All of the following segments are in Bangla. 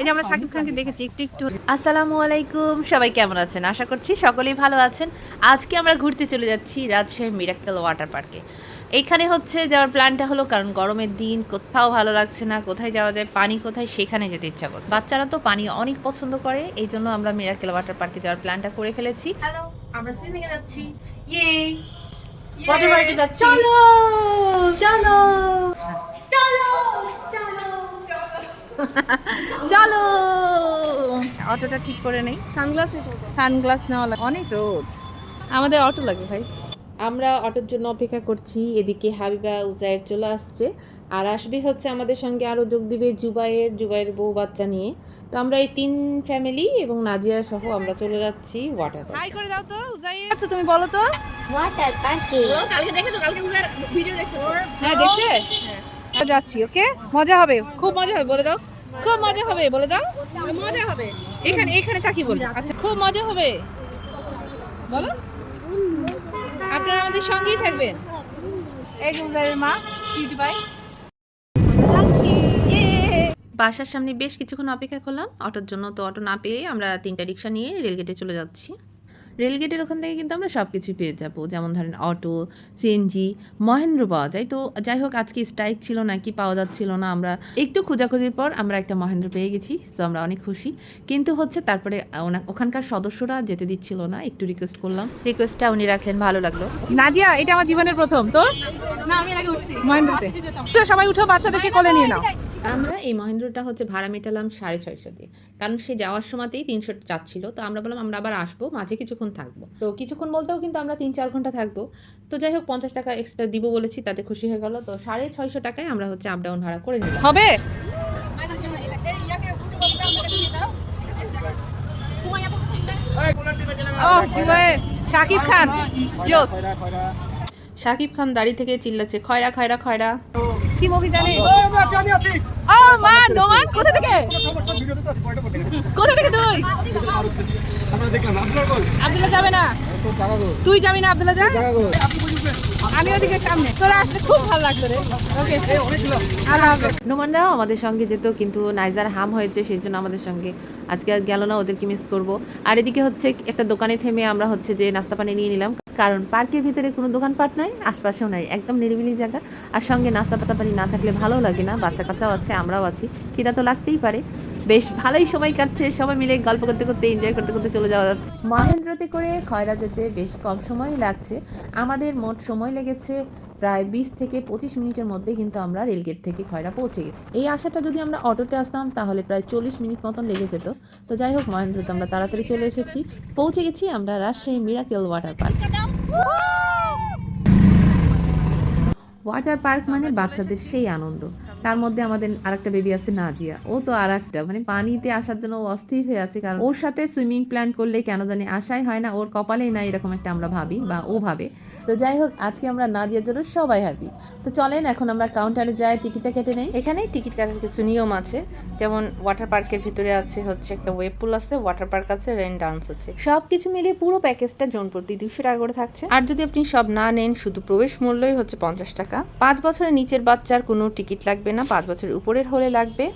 এই যে আমরা শাকিব খানকে দেখেছি একটু একটু আসসালামু আলাইকুম সবাই কেমন আছেন? আশা করছি সকলেই ভালো আছেন। আজকে আমরা ঘুরতে চলে যাচ্ছি রাজশাহী মিরাক্কেল ওয়াটার পার্কে এইখানে হচ্ছে যাওয়ার প্ল্যানটা হলো কারণ গরমের দিন কোথাও ভালো লাগছে না কোথায় যাওয়া যায় পানি কোথায় সেখানে যেতে ইচ্ছা করছে। বাচ্চারা তো পানি অনেক পছন্দ করে এই জন্য আমরা মিরাক্কেল ওয়াটার পার্কে যাওয়ার প্ল্যানটা করে ফেলেছি। হ্যালো আমরা সুইমিং এ যাচ্ছি ইয়ে ওয়াটার পার্কে যাচ্ছি। চলো! চলো। অটোটা ঠিক করে নেই। সানগ্লাস সানগ্লাস নেওয়া লাগে। অনেক রোদ। আমাদের অটো লাগে ভাই। আমরা অটোর জন্য অপেক্ষা করছি। এদিকে হাবিবা উজায়ের চলে আসছে। আর আসবে হচ্ছে আমাদের সঙ্গে আরও যোগ দিবে জুবাইয়ের জুবাইয়ের বউ বাচ্চা নিয়ে। তো আমরা এই তিন ফ্যামিলি এবং নাজিয়া সহ আমরা চলে যাচ্ছি ওয়াটার পার্ক হাই করে দাও তো উজাই আচ্ছা তুমি বলো তো। ওয়াটার পার্কে কালকে দেখেছ? কালকে উজার ভিডিও দেখছ? হ্যাঁ দেখছে? হ্যাঁ। যাচ্ছি ওকে? মজা হবে। খুব মজা হবে বলে দাও। খুব মজা হবে বলে দাও। মজা হবে। এখানে এখানে থাকি বল। আচ্ছা খুব মজা হবে। বলো। আপনারা আমাদের সঙ্গেই থাকবেন। এই উজাইয়ের মা কি ভাই। বাসার সামনে বেশ কিছুক্ষণ অপেক্ষা করলাম। অটোর জন্য তো অটো না পেয়ে আমরা তিনটা রিক্সা নিয়ে রেলগেটে চলে যাচ্ছি। রেলগেটের ওখান থেকে কিন্তু আমরা সব কিছুই পেয়ে যাব। যেমন ধরেন অটো সিএনজি মহেন্দ্র পাওয়া যায়। তো যাই হোক আজকে স্ট্রাইক ছিল না কি পাওয়া যাচ্ছিল না আমরা একটু খোঁজাখুঁজির পর আমরা একটা মহেন্দ্র পেয়ে গেছি তো আমরা অনেক খুশি। কিন্তু হচ্ছে তারপরে ওখানকার সদস্যরা যেতে দিচ্ছিল না একটু রিকোয়েস্ট করলাম। রিকোয়েস্টটা উনি রাখলেন ভালো লাগল। নাজিয়া এটা আমার জীবনের প্রথম তো না আমি আগে উঠছি। মহেন্দ্রতে। তো সবাই উঠো বাচ্চাদেরকে কোলে নিয়ে নাও। আমরা এই মহেন্দ্রটা হচ্ছে ভাড়া মেটালাম সাড়ে ছয়শো দিয়ে। কারণ সে যাওয়ার সময়তেই তিনশো চাচ্ছিল। তো আমরা বললাম আমরা আবার আসব মাঝে কিছুক্ষণ থাকব। তো কিছুক্ষণ বলতেও কিন্তু আমরা তিন চার ঘণ্টা থাকব। তো যাই হোক পঞ্চাশ টাকা এক্সট্রা দিব বলেছি তাতে খুশি হয়ে গেল। তো সাড়ে ছয়শো টাকায় আমরা হচ্ছে আপ ডাউন ভাড়া করে নিলাম। হবে? শাকিব খান। শাকিব খান দাড়ি থেকে চিল্লাচ্ছে খয়রা খয়রা খয়রা। কি মুভি জানি আমি ও মা নোমান কোথা থেকে? কোথা থেকে তুই? আব্দুল্লাহ যাবে না? তুই যাবি না আব্দুল্লাহ যা আমি ওদিকে সামনে। তোরা আসলে খুব ভালো লাগতো রে। ওকে। নোমানরাও আমাদের সঙ্গে যেত কিন্তু নাইজার হাম হয়েছে সেই জন্য আমাদের সঙ্গে আজকে আর গেল না ওদেরকে মিস করব। আর এদিকে হচ্ছে একটা দোকানে থেমে আমরা হচ্ছে যে নাস্তা পানি নিয়ে নিলাম। কারণ পার্কের ভিতরে কোনো দোকানপাট নাই আশপাশেও নাই, একদম নিরিবিলি জায়গা। আর সঙ্গে নাস্তা পাতা পানি না থাকলে ভালো লাগে না বাচ্চা কাচ্চাও আছে, আমরাও আছি। খিদা তো লাগতেই পারে। বেশ ভালোই সময় কাটছে, সবাই মিলে গল্প করতে করতে এনজয় করতে করতে চলে যাওয়া যাচ্ছে। মহেন্দ্রতে করে খয়রা যেতে বেশ কম সময় লাগছে। আমাদের মোট সময় লেগেছে প্রায় বিশ থেকে পঁচিশ মিনিটের মধ্যে কিন্তু আমরা রেলগেট থেকে খয়রা পৌঁছে গেছি। এই আশাটা যদি আমরা অটোতে আসতাম, তাহলে প্রায় চল্লিশ মিনিট মতন লেগে যেত। তো যাই হোক, মহেন্দ্র, তো আমরা তাড়াতাড়ি চলে এসেছি। পৌঁছে গেছি আমরা Rajshahi miracle water park. Water park মানে বাচ্চাদের সেই আনন্দ। তার মধ্যে আমাদের আরেকটা বেবি আছে নাজিয়া। ও তো আর একটা মানে পানিতে আসার জন্য ও অস্থির হয়ে আছে কারণ ওর সাথে সুইমিং প্ল্যান করলে কেন জানি আশাই হয় না ওর কপালেই না এরকম একটা আমরা ভাবি বা ও ভাবে। তো যাই হোক আজকে আমরা নাজিয়ার জন্য সবাই হ্যাপি তো চলেন এখন আমরা কাউন্টারে যাই টিকিটটা কেটে নেই। এখানে টিকিট কাটার কিছু নিয়ম আছে। যেমন ওয়াটার পার্কের ভিতরে আছে হচ্ছে একটা ওয়েব পুল আছে ওয়াটার পার্ক আছে রেন ডান্স আছে। সব কিছু মিলিয়ে পুরো প্যাকেজটা জন প্রতি দুশো টাকা করে থাকছে। আর যদি আপনি সব না নেন শুধু প্রবেশ মূল্যই হচ্ছে পঞ্চাশ টাকা। পাঁচ বছরের নিচের বাচ্চার কোনো টিকিট লাগবে না পাঁচ বছরের উপরের হলে লাগবে।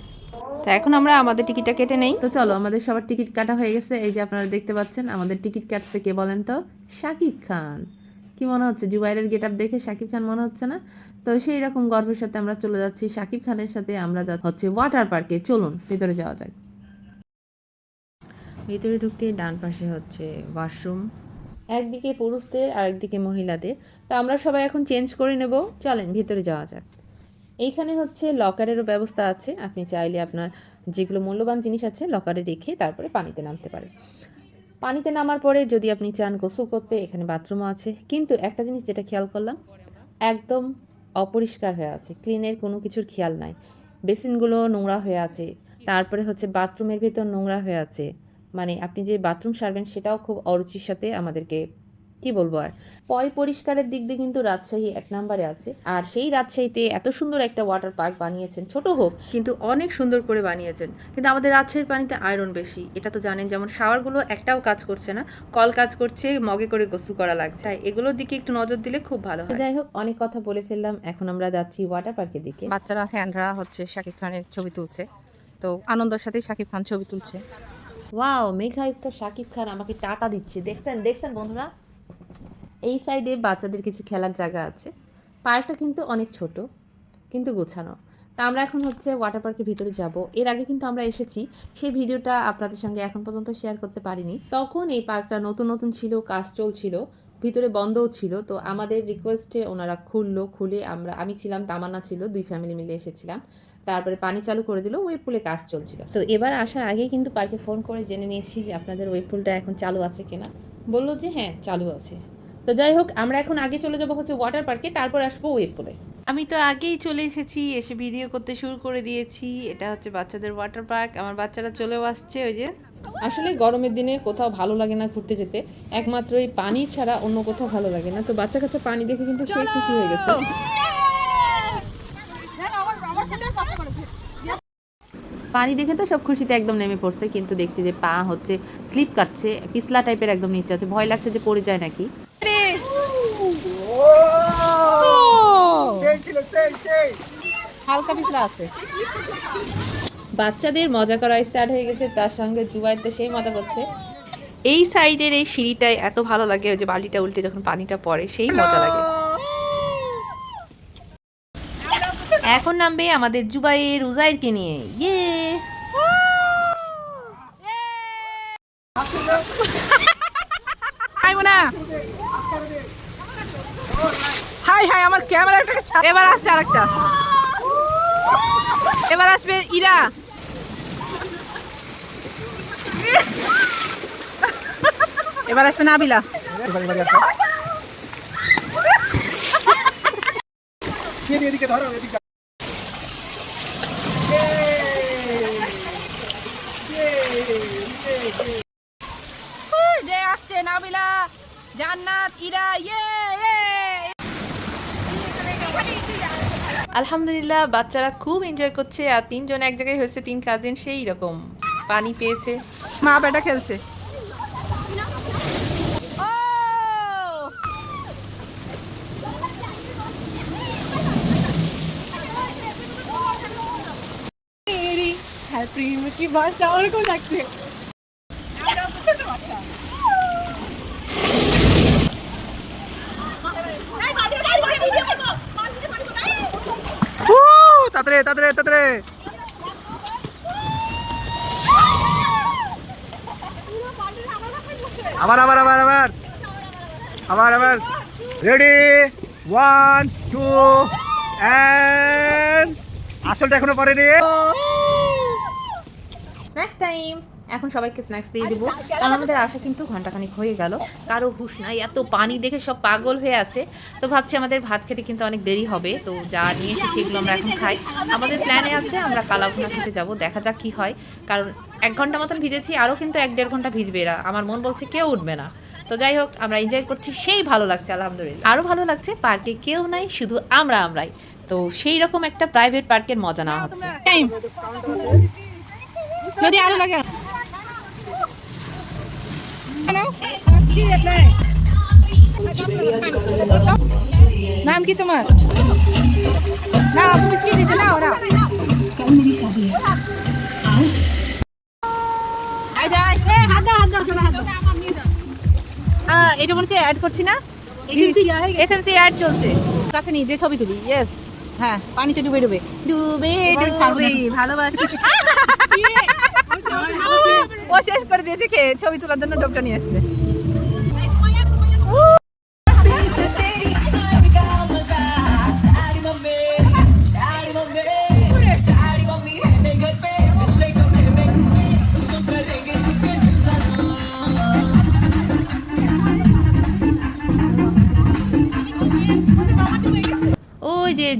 তো এখন আমরা আমাদের টিকিটটা কেটে নেই। তো চলো আমাদের সবার টিকিট কাটা হয়ে গেছে। এই যে আপনারা দেখতে পাচ্ছেন আমাদের টিকিট কাটছে কে বলেন তো? শাকিব খান। কি মনে হচ্ছে? জুবাইরের গেট আপ দেখে শাকিব খান মনে হচ্ছে না? তো সেই রকম গর্বের সাথে আমরা চলে যাচ্ছি। শাকিব খানের সাথে আমরা যা হচ্ছে ওয়াটার পার্কে। চলুন ভিতরে যাওয়া যাক। ভিতরে ঢুকতে ডান পাশে হচ্ছে ওয়াশরুম। একদিকে পুরুষদের আর একদিকে মহিলাদের। তো আমরা সবাই এখন চেঞ্জ করে নেব। চলেন, ভিতরে যাওয়া যাক। এইখানে হচ্ছে লকারেরও ব্যবস্থা আছে। আপনি চাইলে আপনার যেগুলো মূল্যবান জিনিস আছে, লকারে রেখে তারপরে পানিতে নামতে পারেন। পানিতে নামার পরে যদি আপনি চান গোসল করতে, এখানে বাথরুমও আছে। কিন্তু একটা জিনিস যেটা খেয়াল করলাম, একদম অপরিষ্কার হয়ে আছে। ক্লিনের কোনো কিছুর খেয়াল নাই। বেসিনগুলো নোংরা হয়ে আছে। তারপরে হচ্ছে বাথরুমের ভেতর নোংরা হয়ে আছে। মানে আপনি যে বাথরুম সারবেন সেটাও খুব অরুচির সাথে আমাদেরকে কি বলব আর? পয় পরিষ্কারের দিক দিয়ে কিন্তু রাজশাহী এক নম্বরে আছে। আর সেই রাজশাহীতে এত সুন্দর একটা ওয়াটার পার্ক বানিয়েছেন ছোট হোক কিন্তু অনেক সুন্দর করে বানিয়েছেন। কিন্তু আমাদের রাজশাহীর পানিতে আয়রন বেশি। এটা তো জানেন যেমন শাওয়ারগুলো একটাও কাজ করছে না। কল কাজ করছে মগে করে গোসল করা লাগছে। তাই এগুলোর দিকে একটু নজর দিলে খুব ভালো হয়। যাই হোক অনেক কথা বলে ফেললাম। এখন আমরা যাচ্ছি ওয়াটার পার্কের দিকে। বাচ্চারা ফ্যানরা হচ্ছে শাকিব খানের ছবি তুলছে। তো আনন্দের সাথে শাকিব খান ছবি তুলছে। Wow mega star Shakib Khan আমাকে টাটা দিচ্ছে। দেখছেন দেখছেন বন্ধুরা? এই সাইডে বাচ্চাদের কিছু খেলার জায়গা আছে। পার্কটা কিন্তু অনেক ছোট, কিন্তু গোছানো। তা আমরা এখন হচ্ছে ওয়াটার পার্কের ভিতরে যাব। এর আগে কিন্তু আমরা এসেছি। সেই ভিডিওটা আপনাদের সঙ্গে এখন পর্যন্ত শেয়ার করতে পারিনি। তখন এই পার্কটা নতুন নতুন ছিল, কাজ চলছিল। ভিতরে বন্ধও ছিল, তো আমাদের রিকোয়েস্টে ওনারা খুললো, খুলে আমরা, আমি ছিলাম, তামান্না ছিল, দুই ফ্যামিলি মিলে এসেছিলাম। তারপরে পানি চালু করে দিল ওয়েব পুলে কাজ চলছিল। তো এবার আসার আগেই কিন্তু পার্কে ফোন করে জেনে নিয়েছি যে আপনাদের ওয়েব পুলটা এখন চালু আছে কিনা। বলল যে হ্যাঁ চালু আছে। তো যাই হোক, আমরা এখন আগে চলে যাব হচ্ছে ওয়াটার পার্কে তারপর আসব ওয়েব পুলে। আমি তো আগেই চলে এসেছি, এসে ভিডিও করতে শুরু করে দিয়েছি। এটা হচ্ছে বাচ্চাদের ওয়াটার পার্ক আমার বাচ্চারা চলেও আসছে, ওই যে আসলে গরমের দিনে কোথাও ভালো লাগে না ঘুরতে যেতে একমাত্র এই পানি ছাড়া অন্য কোথাও ভালো লাগে না। তো বাচ্চা কাচ্চা পানি দেখে কিন্তু সেই খুশি হয়ে গেছে। পানি দেখে তো সব খুশিতে একদম নেমে পড়ছে কিন্তু দেখছি যে পা হচ্ছে স্লিপ কাটছে পিছলা টাইপের একদম নিচে আছে। ভয় লাগছে যে পড়ে যায় নাকি? সেই ছিল সেই সেই। হালকা পিছলা আছে। বাচ্চাদের মজা করা স্টার্ট হয়ে গেছে তার সঙ্গে জুবাইর তো সেই মজা করছে। এই সাইডের এই সিঁড়িটায় এত ভালো লাগে ওই যে বালিটা উল্টে যখন পানিটা পড়ে সেই মজা লাগে। এখন নামবে আমাদের জুবাইয়ের উজাইরকে নিয়ে। ইয়ে! হাই হাই আমার ক্যামেরা একটা এবার আসছে আরেকটা। এবার আসবে ইরা। এবার আসবে নাবিলা। এদিকে ধরো এদিকে যে আসছে নাবিলা। জান্নাত ইরা ইয়ে ইয়ে। আলহামদুলিল্লাহ বাচ্চারা খুব এনজয় করছে আর তিনজন এক জায়গায় হয়েছে তিন কাজিন সেই রকম। পানি পেয়েছে। মা বেটা খেলছে ও! হ্যাঁ প্রেম কি ভাষা ওরকম লাগছে আবার আবার আবার আবার। আবার আবার। রেডি ওয়ান টু আসলটা এখনও পরেনি স্ন্যাক্স টাইম এখন সবাইকে স্ন্যাক্স দিয়ে দেবো। কারণ আমাদের আশা কিন্তু ঘন্টাখানিক হয়ে গেল। কারও হুশ নাই এত পানি দেখে সব পাগল হয়ে আছে। তো ভাবছি আমাদের ভাত খেতে কিন্তু অনেক দেরি হবে। তো যা নিয়ে এসেছি এগুলো আমরা এখন খাই। আমাদের প্ল্যানে আছে আমরা কালাভুনা খেতে যাব দেখা যাক কি হয়। কারণ এক ঘণ্টা মতন ভিজেছি আরও কিন্তু এক দেড় ঘণ্টা ভিজবে এরা। আমার মন বলছে কেউ উঠবে না। তো যাই হোক আমরা এনজয় করছি। সেই ভালো লাগছে আলহামদুলিল্লাহ। আরও ভালো লাগছে পার্কে কেউ নাই শুধু আমরা আমরাই। তো সেই রকম একটা প্রাইভেট পার্কের মজা নেওয়া হচ্ছে। টাইম যদি আরও লাগে। নাম কি তোমার? না পুলিশকে দিতে না ওরা এটা মনে হচ্ছে অ্যাড করছি না? এসএমসি অ্যাড চলছে। কাছে নিয়ে যে ছবি তুলি ইয়েস হ্যাঁ পানিতে ডুবে ডুবে। ডুবে ডুবে ভালোবাসি। ও শেষ করে দিয়েছে কে ছবি তোলার জন্য ডোবটা নিয়ে আসছে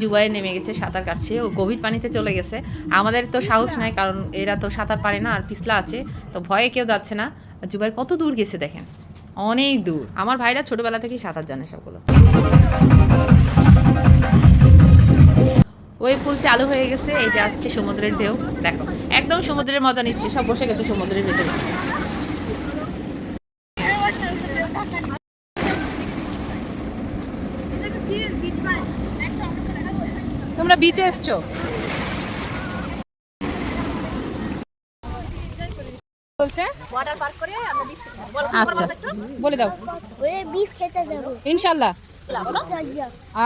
জুবাই নেমে গেছে সাঁতার কাটছে। ও গভীর পানিতে চলে গেছে। আমাদের তো সাহস নাই কারণ এরা তো সাঁতার পারে না আর পিছলা আছে। তো ভয়ে কেউ যাচ্ছে না। জুবাই কত দূর গেছে দেখেন। অনেক দূর। আমার ভাইরা ছোটবেলা থেকেই সাঁতার জানে সবগুলো। ওই পুল চালু হয়ে গেছে এই যে আসছে সমুদ্রের ঢেউ। দেখো একদম সমুদ্রের মজা নিচ্ছে সব বসে গেছে সমুদ্রের ভেতরে। বিচে এসছো? বলছে? ওয়াটার পার্ক করে আমরা বিচ আচ্ছা। বলে দাও। ওরে বিফ খেতে যাব। ইনশাল্লাহ।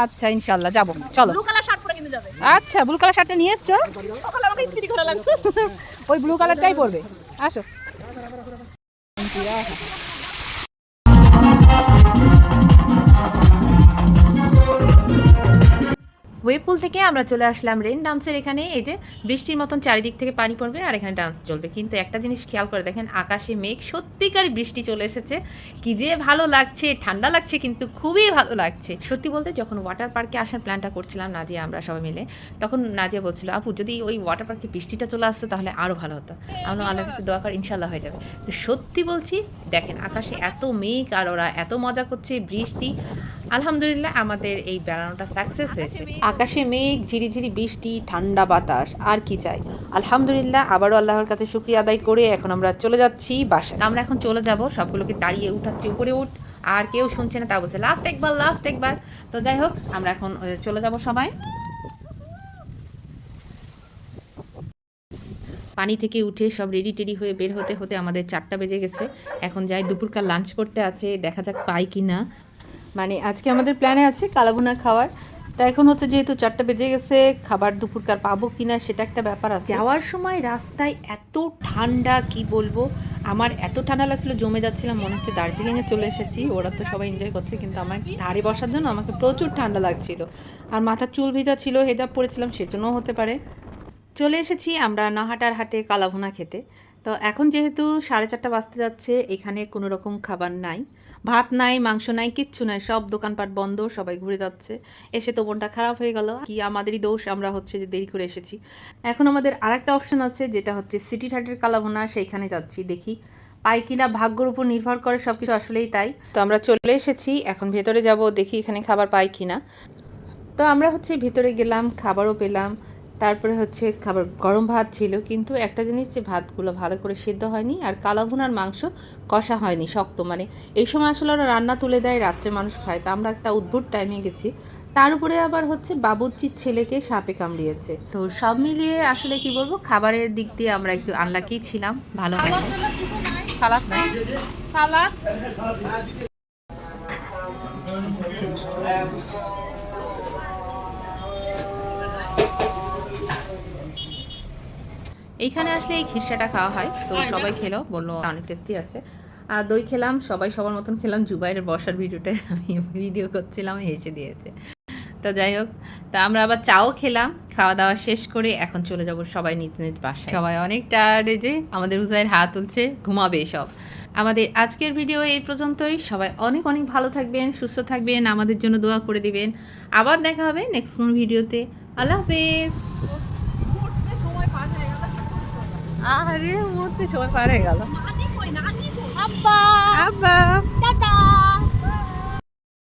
আচ্ছা ইনশাল্লাহ যাব। চলো। ব্লু কালার শার্ট পরে কিন্তু যাবে। আচ্ছা ব্লু কালার শার্টটা নিয়ে এসছো? সকালে আমাকে স্ত্রী করা লাগবে। ওই ব্লু কালারটাই পরবে। আসো। ওয়েব পুল থেকে আমরা চলে আসলাম রেন ডান্সের এখানে। এই যে বৃষ্টির মতন চারিদিক থেকে পানি পড়বে আর এখানে ডান্স চলবে। কিন্তু একটা জিনিস খেয়াল করে দেখেন, আকাশে মেঘ, সত্যিকারই বৃষ্টি চলে এসেছে। কি যে ভালো লাগছে, ঠান্ডা লাগছে কিন্তু খুবই ভালো লাগছে। সত্যি বলতে যখন ওয়াটার পার্কে আসার প্ল্যানটা করছিলাম নাজিয়া, আমরা সবাই মিলে, তখন নাজিয়া বলছিল, আপু, যদি ওই ওয়াটার পার্কে বৃষ্টিটা চলে আসতো তাহলে আরও ভালো হতো। আমরা আল্লাহ দোয়া কর ইনশাল্লাহ হয়ে যাবে। তো সত্যি বলছি, দেখেন, আকাশে এত মেঘ আর ওরা এত মজা করছে, বৃষ্টি। আলহামদুলিল্লাহ আমাদের এই বেড়ানোটা সাকসেস হয়েছে। আকাশে মেঘ ঝিরিঝিরি বৃষ্টি ঠান্ডা বাতাস আর কি চাই। আলহামদুলিল্লাহ আবারও আল্লাহর কাছে শুক্রিয়া আদায় করে এখন আমরা চলে যাচ্ছি বাসায়। আমরা এখন চলে যাব সবগুলোকে দাঁড়িয়ে উঠাচ্ছি উপরে উঠ আর কেউ শুনছে না তা বলছে লাস্ট একবার লাস্ট একবার। তো যাই হোক আমরা এখন চলে যাব সবাই। পানি থেকে উঠে সব রেডি টেডি হয়ে বের হতে হতে আমাদের চারটা বেজে গেছে। এখন যাই দুপুরকার লাঞ্চ করতে আছে দেখা যাক পাই কি না মানে আজকে আমাদের প্ল্যানে আছে কালাভুনা খাওয়ার। তা এখন হচ্ছে যেহেতু চারটা বেজে গেছে, খাবার দুপুরকার পাবো কি না সেটা একটা ব্যাপার আছে। যাওয়ার সময় রাস্তায় এত ঠান্ডা, কি বলব? আমার এত ঠান্ডা লাগছিল, জমে যাচ্ছিলাম, মনে হচ্ছে দার্জিলিংয়ে চলে এসেছি। ওরা তো সবাই এনজয় করছে, কিন্তু আমার ধারে বসার জন্য আমাকে প্রচুর ঠান্ডা লাগছিল। আর মাথার চুল ভিজা ছিল হেজাব পরেছিলাম, সেজন্যও হতে পারে। চলে এসেছি আমরা নাহাটার হাটে কালাভুনা খেতে। তো এখন যেহেতু সাড়ে চারটা বাজতে যাচ্ছে, এখানে কোনো রকম খাবার নাই। ভাত নাই, মাংস নাই, কিচ্ছু নাই, সব দোকানপাট বন্ধ, সবাই ঘুরে যাচ্ছে। এসে তো মনটা খারাপ হয়ে গেল। কি আমাদেরই দোষ, আমরা হচ্ছে যে দেরি করে এসেছি। এখন আমাদের আরেকটা অপশন আছে, যেটা হচ্ছে সিটি হাটের কালাভুনা, সেইখানে যাচ্ছি, দেখি। পাই কিনা ভাগ্যর উপর নির্ভর করে সব কিছু আসলেই তাই। তো আমরা চলে এসেছি, এখন ভেতরে যাব, দেখি এখানে খাবার পাই কিনা। তো আমরা হচ্ছে ভেতরে গেলাম, খাবারও পেলাম। তারপরে হচ্ছে খাবার গরম ভাত ছিল কিন্তু একটা জিনিস যে ভাতগুলো ভালো করে সেদ্ধ হয়নি আর কালাভুনার মাংস কষা হয়নি শক্ত মানে এই সময় আসলে ওরা রান্না তুলে দেয় রাত্রে মানুষ খায় তা আমরা একটা উদ্ভুট টাইমে গেছি তার উপরে আবার হচ্ছে বাবুর্চির ছেলেকে সাপে কামড়িয়েছে তো সব মিলিয়ে আসলে কি বলব খাবারের দিক দিয়ে আমরা একটু আনলাকি ছিলাম ভালো হয়নি নাই সালাদ এইখানে আসলে এই খিরসাটা খাওয়া হয়। তো সবাই খেলো বলল অনেক টেস্টি আছে। আর দই খেলাম সবাই সবার মতন খেলাম জুবাইরের বসার ভিডিওটা আমি ভিডিও করছিলাম হেসে দিয়েছে। তো যাই হোক তা আমরা আবার চাও খেলাম খাওয়া দাওয়া শেষ করে এখন চলে যাব সবাই নিজ নিজ বাসায়। সবাই অনেক টায়ার্ডে যে আমাদের উজাইয়ের হাত তুলছে ঘুমাবে সব। আমাদের আজকের ভিডিও এই পর্যন্তই। সবাই অনেক অনেক ভালো থাকবেন সুস্থ থাকবেন আমাদের জন্য দোয়া করে দিবেন। আবার দেখা হবে নেক্সট কোন ভিডিওতে। আল্লাহ হাফেজ। আরে মরতে সময় পার হয়ে গেল। আব্বা। আব্বা। টাটা।